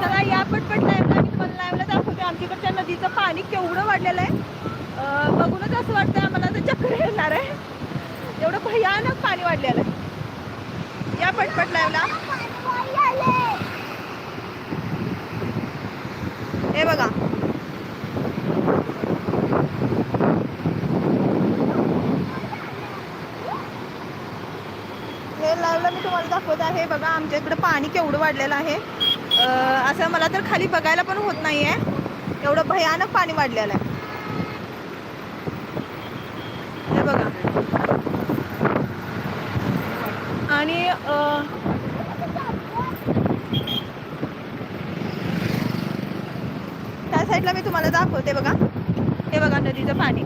चला या पटपट लाईव्हला मी तुम्हाला लाईव्हला दाखवते आमच्याकडच्या नदीचं पाणी केवढं वाढलेलं आहे. बघूनच असं वाटतं आम्हाला तर चक्कर येणार आहे. एवढं भयानक पाणी वाढलेलं आहे. या पटपट लाईव्हला हे बघा. हे लाईव्हला मी तुम्हाला दाखवत आहे. बघा आमच्या इकडे पाणी केवढं वाढलेलं आहे. असं मला तर खाली बघायला पण होत नाही आहे एवढं भयानक पाणी वाढलेलं आहे. हे बघा. आणि त्या साईडला मी तुम्हाला दाखवते बघा. हे बघा नदीचं पाणी.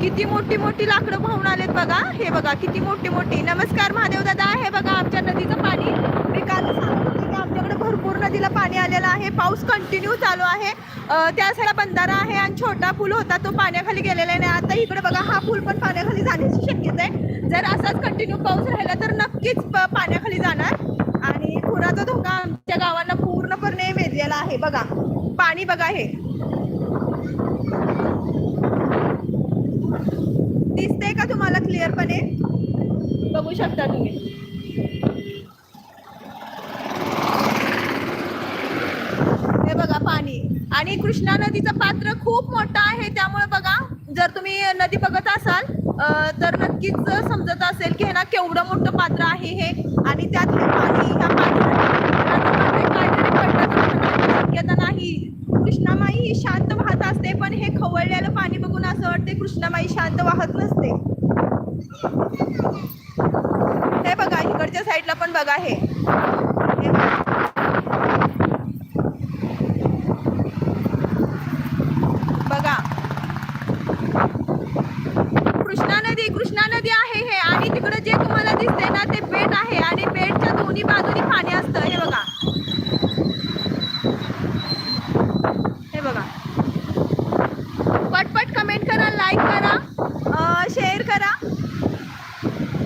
किती मोठी मोठी लाकडं वाहून आलेत बघा. हे बघा किती मोठी मोठी. नमस्कार महादेव दादा. हे बघा आमच्या नदीचं पाणी. मी काल सांग होते की आमच्याकडे भरपूर नदीला पाणी आलेलं आहे. पाऊस कंटिन्यू चालू आहे. त्या साईडला बंधारा आहे आणि छोटा पूल होता तो पाण्याखाली गेलेला आहे. आता इकडे बघा हा पूल पण पाण्याखाली जाण्याची शक्यता आहे. जर असाच कंटिन्यू पाऊस राहिला तर नक्कीच पाण्याखाली जाणार. आणि पुराचा धोका आमच्या गावांना पूर्णपणे वेधलेला आहे. बघा पाणी बघा हे. दिसते का तुम्हाला क्लिअरपणे बघू शकता तुम्ही हे बघा पाणी आणि कृष्णा नदीचं पात्र खूप मोठं आहे. त्यामुळे बघा जर तुम्ही नदी बघत असाल तर नक्कीच समजत असेल की हे ना केवढं मोठं पात्र आहे हे. आणि त्यातले पाणी ह्या पात्रात शक्यता नाही. कृष्णामाई ही शांत वाहत असते पण हे खवळलेलं पाणी बघून असं वाटते कृष्णामाई शांत वाहत नसते. हे बघा इकडच्या साईडला पण बघा हे हे बघा. बघा कृष्णा नदी कृष्णा नदी आहे हे. आणि तिकडे जे तुम्हाला दिसते ना ते बेट आहे. आणि बेटच्या दोन्ही बाजूनी पाणी असतं. हे बघा. हे बघा. पटपट कमेंट करा लाईक करा शेअर करा.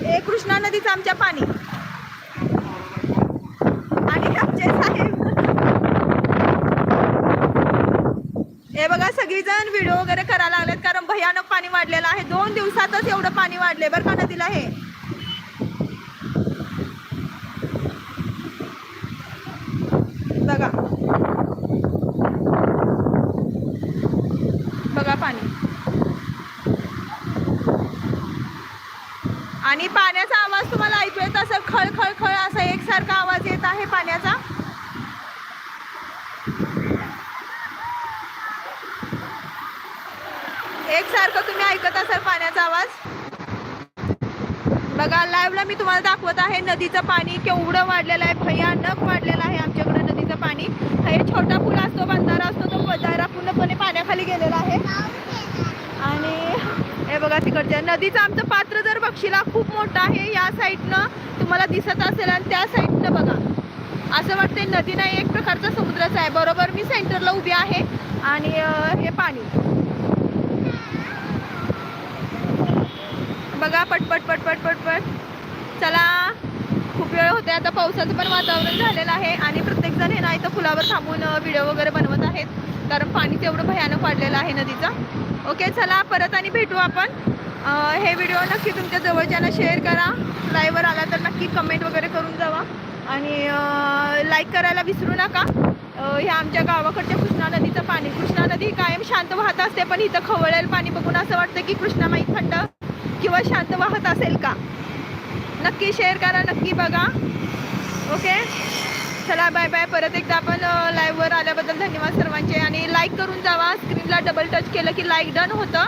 हे कृष्णा नदीचं आमच्या पाणी आणि आमचे साहेब हे बघा सगळीजण व्हिडिओ वगैरे करायला लागलेत कारण भयानक पाणी वाढलेलं आहे. दोन दिवसातच एवढं पाणी वाढले बरं का नदीला हे? बघा. बघा पाणी. आणि पाण्याचा आवाज तुम्हाला ऐकू येत असेल खळ खळ खळ असा एकसारखा आवाज येत आहे. पाण्याचा सारखं तुम्ही ऐकत असाल पाण्याचा आवाज? बघा लाईव्हला मी तुम्हाला दाखवत आहे नदीचं पाणी केवढं वाढलेलं आहे भयानक वाढलेलं आहे आमच्याकडे नदीचं पाणी. हे छोटा पूल असतो बंधारा असतो तो बंधारा पूर्णपणे पाण्याखाली गेलेला आहे. आणि हे बघा तिकडच्या नदीचं आमचं पात्र जर बक्षीला खूप मोठं आहे या साईडनं तुम्हाला दिसत असेल आणि त्या साईडनं बघा. असं वाटते नदी नाही एक प्रकारचा समुद्राचा आहे. बरोबर मी सेंटरला उभी आहे. आणि हे पाणी. बघा पटपट पटपट पटपट चला खूप वेळ होते आता पावसाचं पण वातावरण झालेलं आहे आणि प्रत्येकजण हे नाही तर फुलावर थांबून व्हिडिओ वगैरे बनवत आहेत. कारण पाणी तेवढं भयानक वाढलेलं आहे नदीचं. ओके चला परत आणि भेटू आपण. हे व्हिडिओ नक्की तुमच्या जवळच्यांना शेअर करा. लाईव्हवर आला तर नक्की कमेंट वगैरे करून जावा. आणि लाईक करायला विसरू नका. ह्या आमच्या गावाकडच्या कृष्णा नदीचं पाणी. कृष्णा नदी कायम शांत वाहत असते पण इथं खवळेल पाणी बघून असं वाटतं की कृष्णामाई थंड किंवा शांत वाहत असेल का? नक्की शेअर करा नक्की बघा. ओके चला बाय बाय परत एकदा आपण लाईव्हवर आल्याबद्दल धन्यवाद सर्वांचे. आणि लाईक करून जावा. स्क्रीनला डबल टच केलं की लाईक डन होतं.